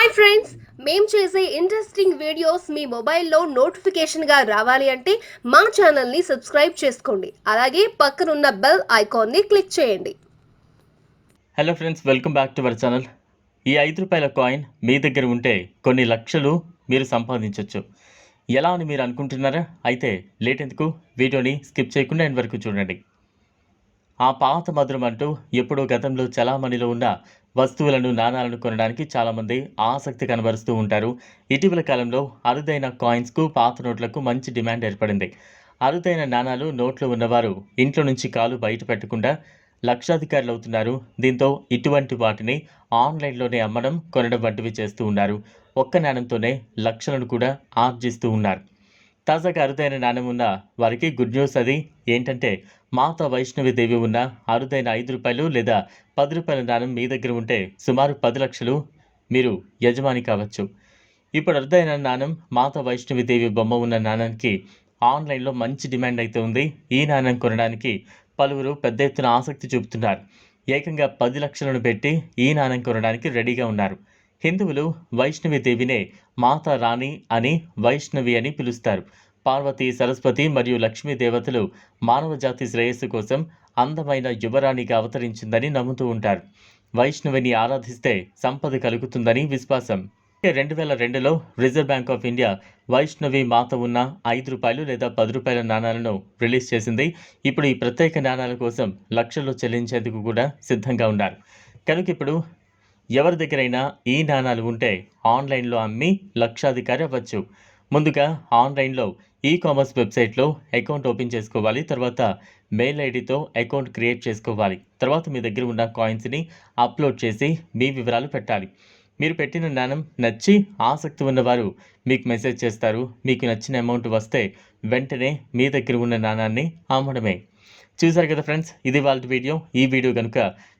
Hi friends మేము చేసే interesting videos మీ మొబైల్లో నోటిఫికేషన్గా రావాలి అంటే మా ఛానల్ని సబ్స్క్రైబ్ చేసుకోండి. అలాగే పక్కనున్న బెల్ ఐకాన్ని క్లిక్ చేయండి. Hello friends welcome back to our channel ఈ ఐదు రూపాయల కాయిన్ మీ దగ్గర ఉంటే కొన్ని లక్షలు మీరు సంపాదించవచ్చు ఎలా అని మీరు అనుకుంటున్నారా? అయితే లేట్ ఎందుకు? వీడియోని స్కిప్ చేయకుండా ఎండ్ వరకు చూడండి. ఆ పాత మధురం అంటూ ఎప్పుడో గతంలో చలామణిలో ఉన్న వస్తువులను నాణాలను కొనడానికి చాలామంది ఆసక్తి కనబరుస్తూ ఉంటారు. ఇటీవల కాలంలో అరుదైన కాయిన్స్కు పాత నోట్లకు మంచి డిమాండ్ ఏర్పడింది. అరుదైన నాణాలు నోట్లు ఉన్నవారు ఇంట్లో నుంచి కాలు బయట పెట్టకుండా లక్షాధికారులు అవుతున్నారు. దీంతో ఇటువంటి వాటిని ఆన్లైన్లోనే అమ్మడం కొనడం వంటివి చేస్తూ ఉన్నారు. ఒక్క నాణంతోనే లక్షలను కూడా ఆర్జిస్తూ ఉన్నారు. తాజాగా అరుదైన నాణ్యం ఉన్న వారికి గుడ్ న్యూస్ అది. ఏంటంటే మాతా వైష్ణవి దేవి ఉన్న అరుదైన ఐదు రూపాయలు లేదా పది రూపాయల నాణ్యం మీ దగ్గర ఉంటే సుమారు పది లక్షలు మీరు యజమాని కావచ్చు. ఇప్పుడు అరుదైన నాణ్యం మాతా వైష్ణవి దేవి బొమ్మ ఉన్న నాణ్యానికి ఆన్లైన్లో మంచి డిమాండ్ అయితే ఉంది. ఈ నాణ్యం కొనడానికి పలువురు పెద్ద ఎత్తున ఆసక్తి చూపుతున్నారు. ఏకంగా పది లక్షలను పెట్టి ఈ నాణ్యం కొనడానికి రెడీగా ఉన్నారు. హిందువులు వైష్ణవి దేవినే మాతా రాణి అని వైష్ణవి అని పిలుస్తారు. పార్వతి సరస్వతి మరియు లక్ష్మీ దేవతలు మానవజాతి శ్రేయస్సు కోసం అందమైన యువరాణిగా అవతరించిందని నమ్ముతూ ఉంటారు. వైష్ణవిని ఆరాధిస్తే సంపద కలుగుతుందని విశ్వాసం. రెండు వేల రెండులో reserve bank of India Vaishnavi Mata ఉన్న ఐదు రూపాయలు లేదా పది రూపాయల నాణాలను రిలీజ్ చేసింది. ఇప్పుడు ఈ ప్రత్యేక నాణాల కోసం లక్షల్లో చెల్లించేందుకు కూడా సిద్ధంగా ఉన్నారు. కనుక ఇప్పుడు ఎవరి దగ్గరైనా ఈ నాణాలు ఉంటే ఆన్లైన్లో అమ్మి లక్షాధికారి అవ్వచ్చు. ముందుగా ఆన్లైన్లో ఈ కామర్స్ వెబ్సైట్లో అకౌంట్ ఓపెన్ చేసుకోవాలి తర్వాత మెయిల్ ఐడితో అకౌంట్ క్రియేట్ చేసుకోవాలి. తర్వాత మీ దగ్గర ఉన్న కాయిన్స్ని అప్లోడ్ చేసి మీ వివరాలు పెట్టాలి. మీరు పెట్టిన నాణం నచ్చి ఆసక్తి ఉన్నవారు మీకు మెసేజ్ చేస్తారు. మీకు నచ్చిన అమౌంట్ వస్తే వెంటనే మీ దగ్గర ఉన్న నాణాన్ని అమ్మడమే. చూసారు కదా ఫ్రెండ్స్ ఇది వాళ్ళ వీడియో. ఈ వీడియో కనుక